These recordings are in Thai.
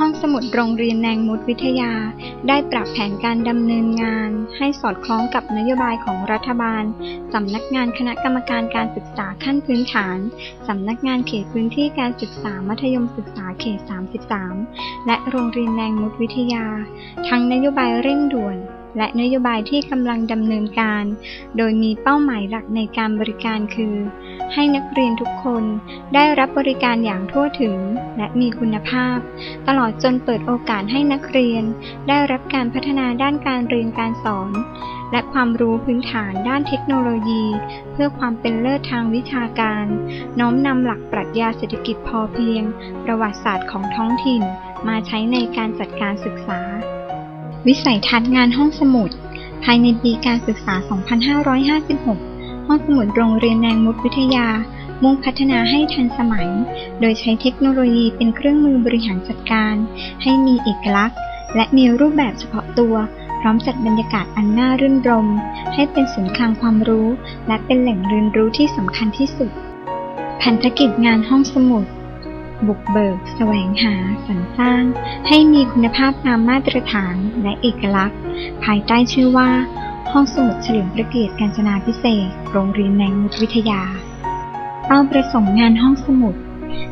ห้องสมุดโรงเรียนแนงมุดวิทยา ได้ปรับแผนการดำเนินงาน ให้สอดคล้องกับนโยบายของรัฐบาล สำนักงานคณะกรรมการการศึกษาขั้นพื้นฐาน สำนักงานเขตพื้นที่การศึกษามัธยมศึกษาเขต 33 และโรงเรียนแนงมุดวิทยา ทั้งนโยบายเร่งด่วน และนโยบายที่กำลังดำเนินการ โดยมีเป้าหมายหลักในการบริการคือ ให้นักเรียนทุกคนได้รับบริการอย่างทั่วถึงและมีคุณภาพ ตลอดจนเปิดโอกาสให้นักเรียน ได้รับการพัฒนาด้านการเรียนการสอน และความรู้พื้นฐานด้านเทคโนโลยี เพื่อความเป็นเลิศทางวิชาการ น้อมนำหลักปรัชญาเศรษฐกิจพอเพียง ประวัติศาสตร์ของท้องถิ่น มาใช้ในการจัดการศึกษา วิสัยทัศน์งานห้องสมุด ภายในปีการศึกษา 2556 ห้องสมุดโรงเรียนแนงมุดวิทยา มุ่งพัฒนาให้ทันสมัย โดยใช้เทคโนโลยีเป็นเครื่องมือบริหารจัดการ ให้มีเอกลักษณ์ และมีรูปแบบเฉพาะตัว พร้อมจัดบรรยากาศอันน่ารื่นรม ให้เป็นศูนย์กลางความรู้ และเป็นแหล่งเรียนรู้ที่สำคัญที่สุด พันธกิจงานห้องสมุด บุกเบิกแสวงหาสรรสร้าง ให้มีคุณภาพตามมาตรฐานและเอกลักษณ์ ภายใต้ชื่อว่า ห้องสมุดเฉลิมพระเกียรติกาญจนาพิเศษ โรงเรียนแนงมุดวิทยาเป้าประสงค์งานห้องสมุด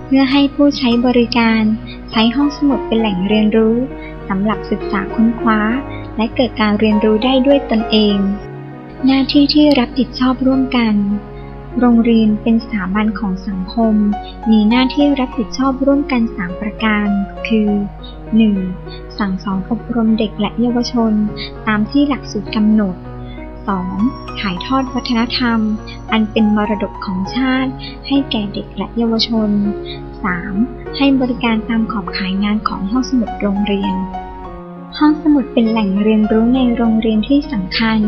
เพื่อให้ผู้ใช้บริการใช้ห้องสมุดเป็นแหล่งเรียนรู้สำหรับศึกษาค้นคว้า และเกิดการเรียนรู้ได้ด้วยตนเอง หน้าที่ที่รับผิดชอบร่วมกัน โรงเรียนเป็นสถาบันของสังคม มีหน้าที่รับผิดชอบร่วมกัน 3 ประการ คือ 1. สั่งสอนอบรมเด็กและเยาวชน ตามที่หลักสูตรกำหนด 2. ถ่ายทอดวัฒนธรรม อันเป็นมรดกของชาติ ให้แก่เด็กและเยาวชน 3. ให้บริการตามขอบข่ายงานของห้องสมุดโรงเรียน ห้องสมุดเป็นแหล่งเรียนรู้ในโรงเรียนที่สำคัญ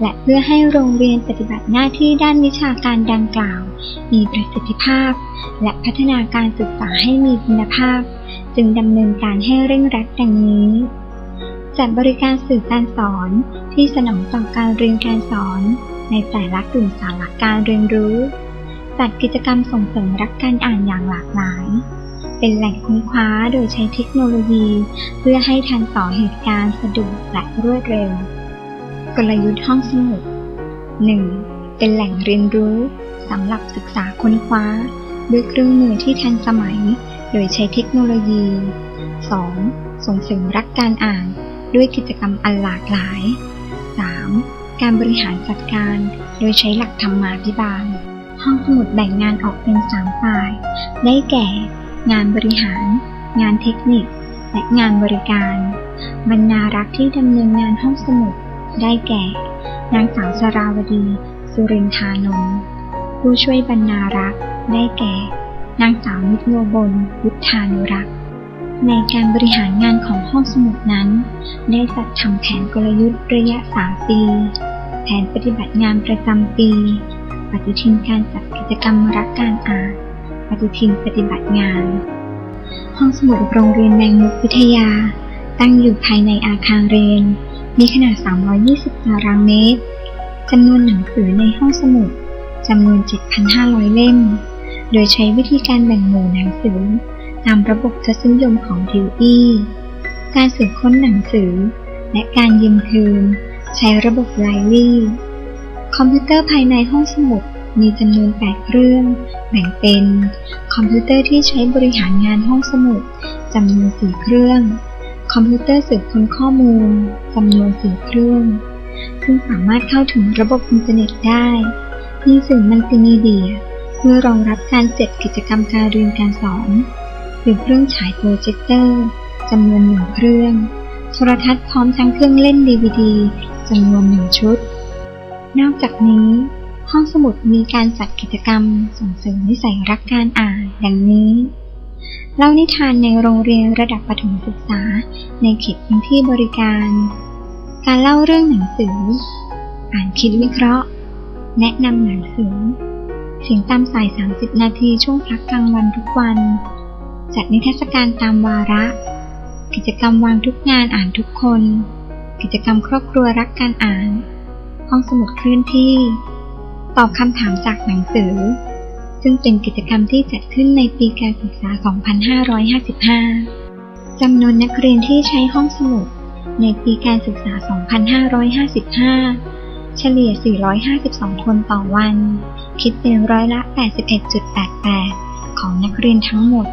และเพื่อให้โรงเรียนปฏิบัติหน้าที่ด้านวิชาการดังกล่าว มีประสิทธิภาพ และพัฒนาการศึกษาให้มีคุณภาพ จึงดำเนินการให้เร่งรัดดังนี้ จัดบริการสื่อการสอนที่สนองต่อการเรียนการสอน ในแต่ละกลุ่มสาระการเรียนรู้ จัดกิจกรรมส่งเสริมรักการอ่านอย่างหลากหลาย เป็นแหล่งค้นคว้าโดยใช้เทคโนโลยี เพื่อให้ทันต่อเหตุการณ์สะดวกและรวดเร็ว กลยุทธ์ห้องสมุด 1. เป็นแหล่งเรียนรู้สำหรับศึกษาค้นคว้า ด้วยเครื่องมือที่ทันสมัย โดยใช้เทคโนโลยี 2. ส่งเสริมรักการอ่านด้วยกิจกรรมอันหลากหลาย 3. การบริหารจัดการโดยใช้หลักธรรมาภิบาล ห้องสมุดแบ่งงานออกเป็น 3 ฝ่าย ได้แก่ งานบริหาร งานเทคนิค และงานบริการ บรรณารักษ์ที่ดำเนินงานห้องสมุด ได้แก่ นางสาวสราวดี สุรินทานนท์ผู้ช่วยบรรณารักษ์ ได้แก่ นางสาวนิตโยบลวุฒานุรักษ์ ในการบริหารงานของห้องสมุดนั้น ได้จัดทำแผนกลยุทธ์ระยะ 3 ปี แผนปฏิบัติงานประจำปี ปฏิทินการจัดกิจกรรมรักการอ่าน ฏิทินปฏิบัติงาน ห้องสมุดโรงเรียนแมงมุกวิทยา ตั้งอยู่ภายในอาคารเรียน มีขนาด 320 ตารางเมตรจำนวนหนังสือในห้องสมุดจำนวน 7,500 เล่ม โดยใช้วิธีการแบ่งหมู่หนังสือตามระบบทศนิยมของดิวอี้การสืบค้นหนังสือ และการยืมคืน ใช้ระบบไลลี่ คอมพิวเตอร์ภายในห้องสมุด มีจำนวน 8 เครื่อง แบ่งเป็น คอมพิวเตอร์ที่ใช้บริหารงานห้องสมุดจำนวน 4 เครื่อง คอมพิวเตอร์สืบค้นข้อมูลจำนวน 4 เครื่องซึ่งสามารถเข้าถึงระบบอินเทอร์เน็ตได้ มีสื่อมัลติมีเดีย เพื่อรองรับการจัดกิจกรรมการเรียนการสอนคือเครื่องฉายโปรเจคเตอร์จำนวนหนึ่งเครื่อง โทรทัศน์พร้อมทั้งเครื่องเล่นดีวดีจำนวนหนึ่งชุด นอกจากนี้ ห้องสมุดมีการจัดกิจกรรมส่งเสริมนิสัยรักการอ่านดังนี้ เล่านิทานในโรงเรียนระดับประถมศึกษาในเขตพื้นที่บริการ การเล่าเรื่องหนังสือ อ่านคิดวิเคราะห์ แนะนำหนังสือ เสียงตามสาย 30 นาทีช่วงพักกลางวันทุกวัน จัดนิทรรศการตามวาระ กิจกรรมวางทุกงานอ่านทุกคน กิจกรรมครอบครัวรักการอ่าน ห้องสมุดเคลื่อนที่ ตอบคำถามจากหนังสือ ซึ่งเป็นกิจกรรมที่จัดขึ้นในปีการศึกษา 2555 จำนวนนักเรียนที่ใช้ห้องสมุดในปีการศึกษา 2555 เฉลี่ย 452 คนต่อวัน คิดเป็นร้อยละ 81.88 ของนักเรียนทั้งหมด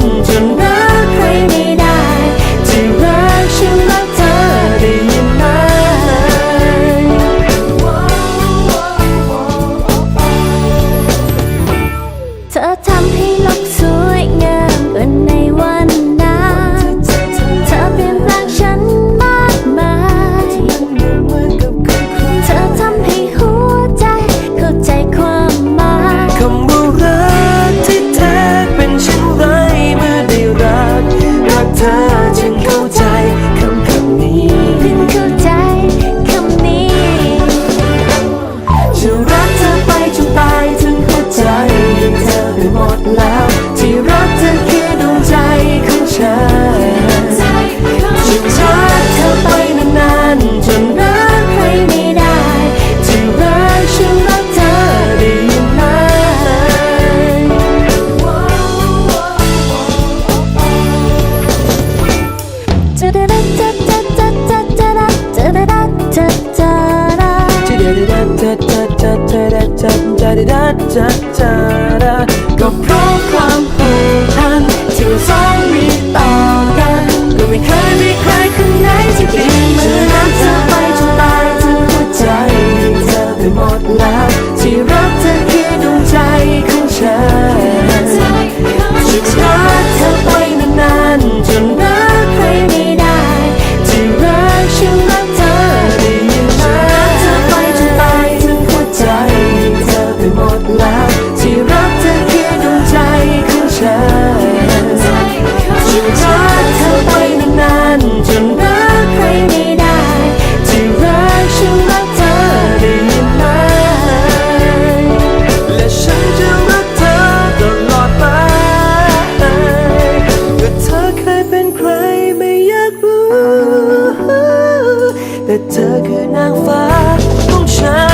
chân chân 짜리라짜짜라 Go pro come home จนรักใครไม่ได้ ที่รักฉันรักเธอได้ยินไหม และฉันจะรักเธอตลอดไปก็เธอเคยเป็นใครไม่อยากรู้ แต่เธอคือนางฟ้าของฉัน